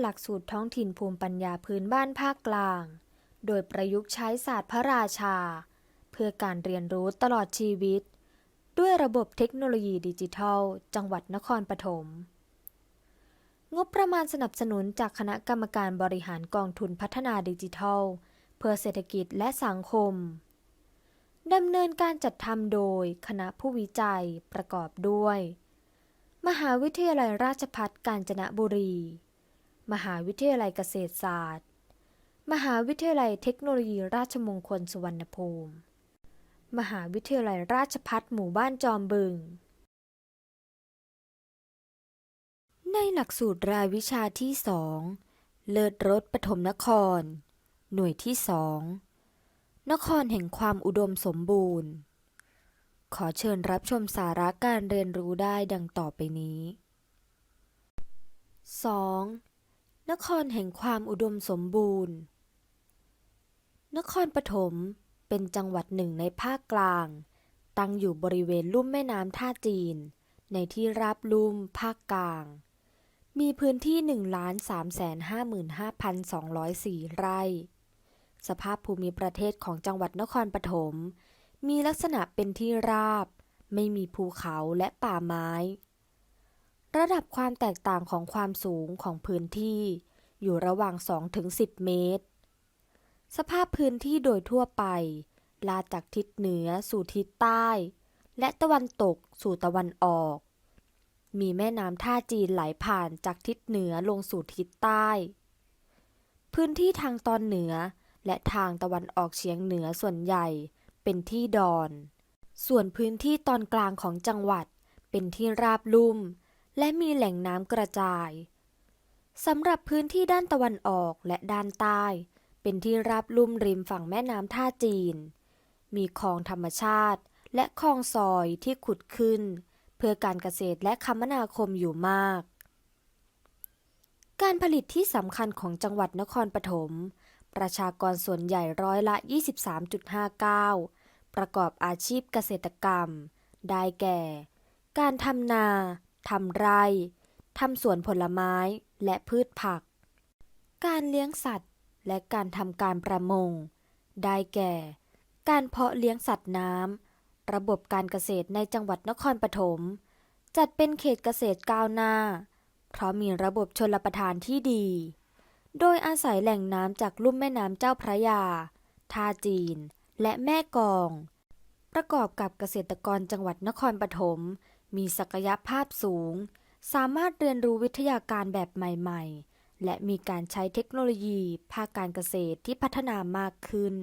หลักสูตรท้องถิ่นภูมิปัญญาพื้นบ้านภาคกลาง โดยประยุกต์ใช้ศาสตร์พระราชา เพื่อการเรียนรู้ตลอดชีวิต ด้วยระบบเทคโนโลยีดิจิทัล จังหวัดนครปฐม งบประมาณสนับสนุนจากคณะกรรมการบริหารกองทุนพัฒนาดิจิทัล เพื่อเศรษฐกิจและสังคมดำเนินการจัดทำโดยคณะผู้วิจัยประกอบด้วย มหาวิทยาลัยราชภัฏกาญจนบุรี มหาวิทยาลัยเกษตรศาสตร์ มหาวิทยาลัยเทคโนโลยีราชมงคลสุวรรณภูมิ มหาวิทยาลัยราชภัฏหมู่บ้านจอมบึง ในหลักสูตรรายวิชาที่สองเลิศรถปฐมนคร หน่วยที่สอง นครแห่งความอุดมสมบูรณ์ ขอเชิญรับชมสาระการเรียนรู้ได้ดังต่อไปนี้ 2. นครแห่งความอุดมสมบูรณ์ นครปฐมเป็นจังหวัดหนึ่งในภาคกลาง ตั้งอยู่บริเวณลุ่มแม่น้ำท่าจีน ในที่ราบลุ่มภาคกลาง มีพื้นที่ 1,355,204 ไร่ สภาพภูมิประเทศของจังหวัดนครปฐมมีลักษณะเป็นที่ราบ ไม่มีภูเขาและป่าไม้ ระดับความแตกต่างของความสูงของพื้นที่ อยู่ระหว่าง 2-10 เมตร สภาพพื้นที่โดยทั่วไป ลาดจากทิศเหนือสู่ทิศใต้ และตะวันตกสู่ตะวันออก มีแม่น้ำท่าจีนไหลผ่านจากทิศเหนือลงสู่ทิศใต้ พื้นที่ทางตอนเหนือและทางตะวันออกเฉียงเหนือส่วนใหญ่เป็นที่ดอน ส่วนพื้นที่ตอนกลางของจังหวัดเป็นที่ราบลุ่ม และมีแหล่งน้ำกระจายสำหรับพื้นที่ด้านตะวันออกและด้านใต้ เป็นที่ราบลุ่มริมฝั่งแม่น้ำท่าจีน มีคลองธรรมชาติ และคลองซอยที่ขุดขึ้น เพื่อการเกษตรและคมนาคมอยู่มาก การผลิตที่สำคัญของจังหวัดนครปฐม ประชากรส่วนใหญ่ร้อยละ 23.59 ประกอบอาชีพเกษตรกรรม ได้แก่ การทำนา ทำไร่ทำสวนผลไม้และพืชผัก การเลี้ยงสัตว์และการทำการประมง ได้แก่ การเพาะเลี้ยงสัตว์น้ำ ระบบการเกษตรในจังหวัดนครปฐม จัดเป็นเขตเกษตรก้าวหน้า เพราะมีระบบชลประทานที่ดี โดยอาศัยแหล่งน้ำจากลุ่มแม่น้ำเจ้าพระยา ท่าจีน และแม่กอง ประกอบกับเกษตรกรจังหวัดนครปฐม มีศักยภาพสูง สามารถเรียนรู้วิทยาการแบบใหม่ๆ และมีการใช้เทคโนโลยีภาคการเกษตรที่พัฒนามากขึ้น